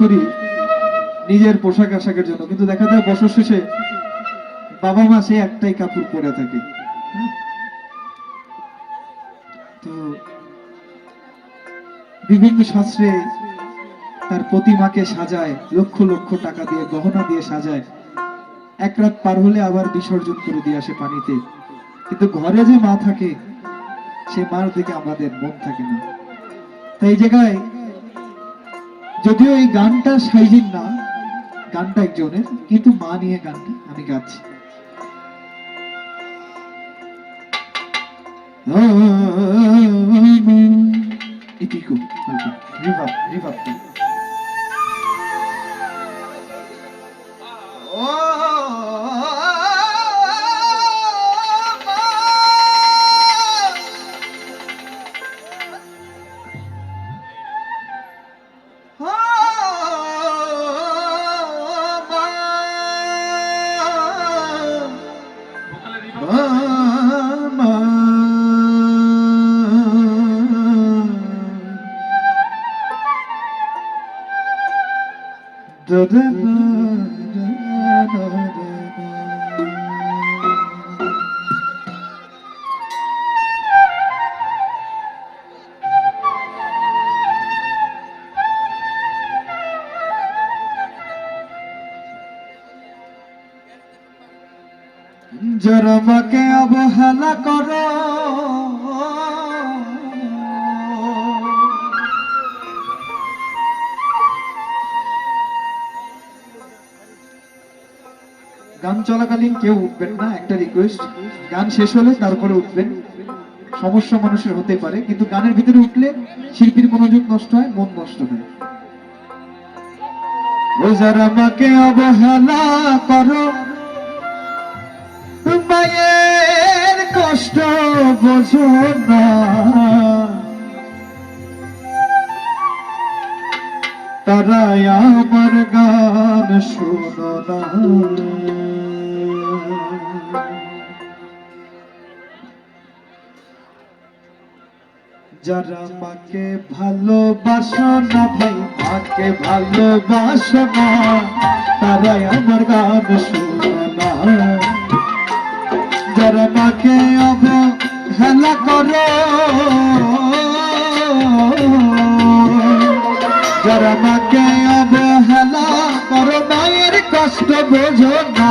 করি নিজের পোশাক আশাকের জন্য। কিন্তু দেখা যায় বছর শেষে বাবা মা সে একটাই কাপড় পরে থাকে? তো বিভিন্ন শাস্ত্রে তার প্রতিমাকে সাজায়, লক্ষ লক্ষ টাকা দিয়ে, গহনা দিয়ে সাজায়। এক রাত পার হলে আবার বিসর্জন করে দিয়ে আসে পানিতে। কিন্তু ঘরে যে মা থাকে, সে মার দিকে আমাদের মন থাকে না। তাই জায়গায় যদিও এই গানটা সাইজিন না গানটা একজনের কিন্তু মা নিয়ে গানটা আমি গাচ্ছি রিভাব রিভাব যারা মাকে অবহেলা করো। গান চলাকালীন কেউ উঠবেন না, একটা রিকোয়েস্ট গান শেষ হলে তারপরে উঠবেন। সমস্যা মানুষের হতে পারে, কিন্তু গানের ভিতরে উঠলে শিল্পীর মনোযোগ নষ্ট হয়, মন নষ্ট হয়। ও যারা অবহেলা করো। মায়ের কষ্ট বোঝো না। তারাই আমার গান শোনো না। যারা মাকে ভালোবাসো না ভাই, মাকে ভালোবাসো না, তারাই আমার গান শোনো যারা মাকে অবহেলা করো, যারা মাকে অবহেলা করো, মায়ের কষ্ট বোঝো না।